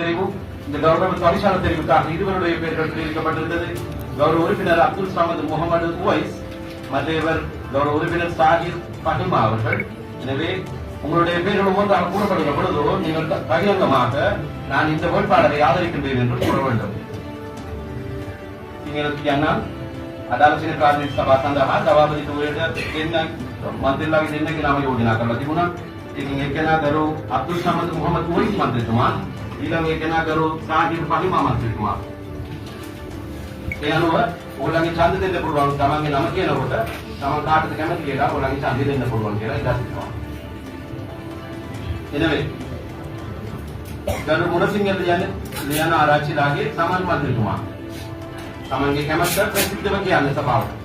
பிரிவும் இந்த கவர்னர் தொழிற்சாலை பிரிவுக்காக இருவருடைய பெயர்கள் தெரிவிக்கப்பட்டிருந்தது. கௌரவ உறுப்பினர் அப்துல் சமது முகமது உவைஸ் மற்றவர் கௌரவ உறுப்பினர் சாஹிப் பஹிமா அவர்கள். எனவே உங்களுடைய பெயர்கள் ஒவ்வொன்றாக கூறப்படுகிற பொழுது நீங்கள் பகிரங்கமாக நான் இந்த வேட்பாளரை ஆதரிக்கின்றேன் என்று கூற வேண்டும். यांना अदालतीने प्राथमिक सभा संदर्भात सभापती मंत्रीला निर्णय केला योजना करला ती पुन्हा एक केला गौरव अब्दुल समद मोहम्मद ඊළඟ එක නගරෝ සාහිර් පහිමමත් සිටුවා. ඒ අනුව ඕගොල්ලන්ගේ ඡන්ද දෙන්න පුළුවන් තමන්ගේ නම කියනකොට තමන් කාටද කැමති කියලා ඕගොල්ලන්ගේ ඡන්ද දෙන්න පුළුවන් කියලා ඉඳලා සිටුවා. එනවේ ගරු ගුණසිංහට යන්නේ ලියන ආරච්චිලාගේ සමන් මන්ත්‍රීතුමා. තමන්ගේ කැමැත්ත ප්‍රසිද්ධව කියන්නේ සභාවට.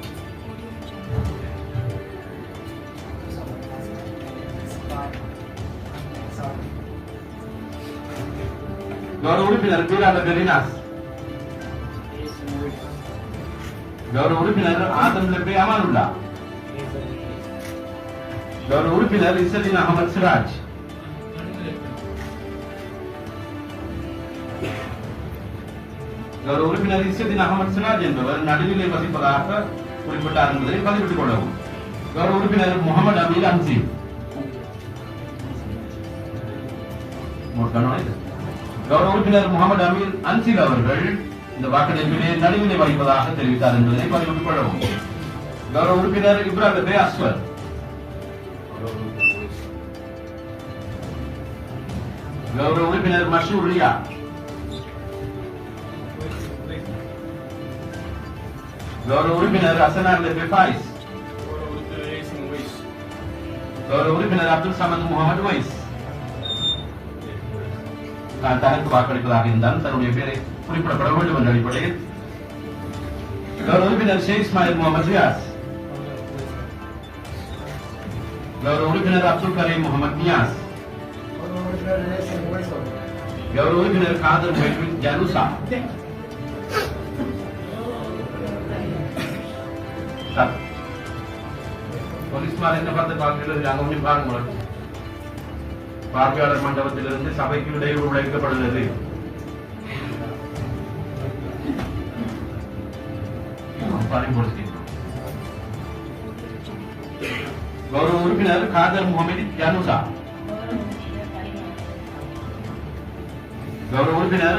గౌరవుడు పిల్లలు ಗೌರವ ಆತನ ಪೇ ಅಮಾನುಲ್ಲಾ ಗೌರವ ಉಡುಪಿನರ್ ಇಸಲಿನ ಅಹಮದ್ ಸಿರಾಜ್ ಗೌರವ ಉಡುಪಿನರ್ ಇಸಲಿನ ಅಹಮದ್ ಸಿರಾಜ್ ಎಂಬುವರ ನಡುವಿನ ಪ್ರತಿಫಲಾಕ குறிப்பிட்ட ஆரம்பத்தில் பதிவிட்டுக் ಗೌರವ ಉಡುಪಿನರ್ ಮೊಹಮ್ಮದ್ ಅಮೀರ್ ಹನ್ಸಿ ನೋಡ್ಕೊಂಡು கௌரவ உறுப்பினர் முகமது அமீர் அன்சில் அவர்கள் இந்த வாக்கெடுப்பிலே நடுநிலை வகிப்பதாக தெரிவித்தார் என்பதை பதிவிட்டுக் கொள்ளவும் கௌரவ உறுப்பினர் இப்ராஹிம் பே அஸ்வர் கௌரவ உறுப்பினர் மஷூர் ரியா கௌரவ உறுப்பினர் அசனார் பெஃபாயிஸ் கௌரவ உறுப்பினர் அப்துல் சமத் முகமது வைஸ் நான் தனக்கு வாக்களிப்பதாக இருந்தால் தன்னுடைய பேரை குறிப்பிடப்பட வேண்டும் என்ற அடிப்படையில் கௌரவ உறுப்பினர் ஷேக் இஸ்மாயில் முகமது ரியாஸ் கௌரவ உறுப்பினர் அப்துல் கரீம் முகமது நியாஸ் கௌரவ உறுப்பினர் காதர் மொய்பின் ஜனுசா சார் போலீஸ்மார் என்ன பார்த்து பார்க்கிறது அங்க கொஞ்சம் பாருங்க பார்வையாளர் மண்டபத்திலிருந்து சபைக்கு இடையூறு விளைவிக்கப்படுகிறது கௌரவ உறுப்பினர் காதர் முகமது ஜனுசா கௌரவ உறுப்பினர்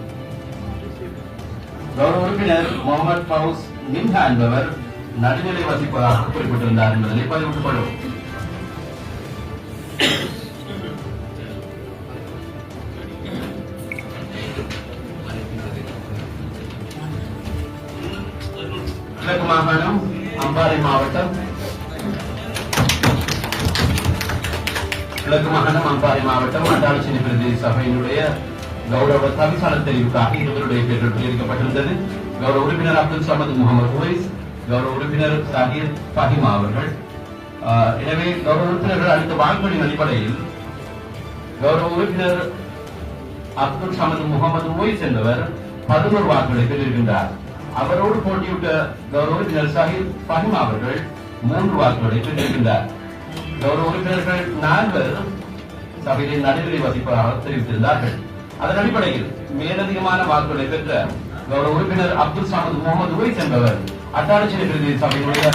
கௌரவ உறுப்பினர் முகமது ஃபவுஸ் மின்ஹா என்பவர் நடுநிலை வசிப்பதாக குறிப்பிட்டிருந்தார் என்பதை பதிவிட்டுக் கொள்ளவும் கிழக்கு மாகாணம் அம்பாறை மாவட்டம் கிழக்கு மாகாணம் அம்பாறை மாவட்டம் அட்டாளச்சினி பிரதேச சபையினுடைய கௌரவ தவிசாளர் தெரிவுக்காக இருவருடைய பெயர்கள் தெரிவிக்கப்பட்டிருந்தது கௌரவ உறுப்பினர் அப்துல் சமத் முகமது உவைஸ் கௌரவ உறுப்பினர் சாகிர் பஹிமா அவர்கள். எனவே கௌரவ உறுப்பினர்கள் அளித்த வாக்குகளின் அடிப்படையில் கௌரவ உறுப்பினர் அப்துல் சமத் முகமது உவைஸ் என்பவர் பதினோரு வாக்குகளை பெற்றிருக்கின்றார். அவரோடு போட்டியிட்ட கௌரவ உறுப்பினர் சாகிர் பஹிமா அவர்கள் மூன்று வாக்குகளை பெற்றிருக்கின்றார். கௌரவ உறுப்பினர்கள் நால்வர் சபையில் நடுநிலை வசிப்பதாக தெரிவித்திருந்தார்கள். அதன் அடிப்படையில் மேலதிகமான வாக்குகளை பெற்ற கௌரவ உறுப்பினர் அப்துல் சாமத் முகமது உவைஸ் என்பவர் அட்டாளச்சிறை பிரதிநிதி சபையினுடைய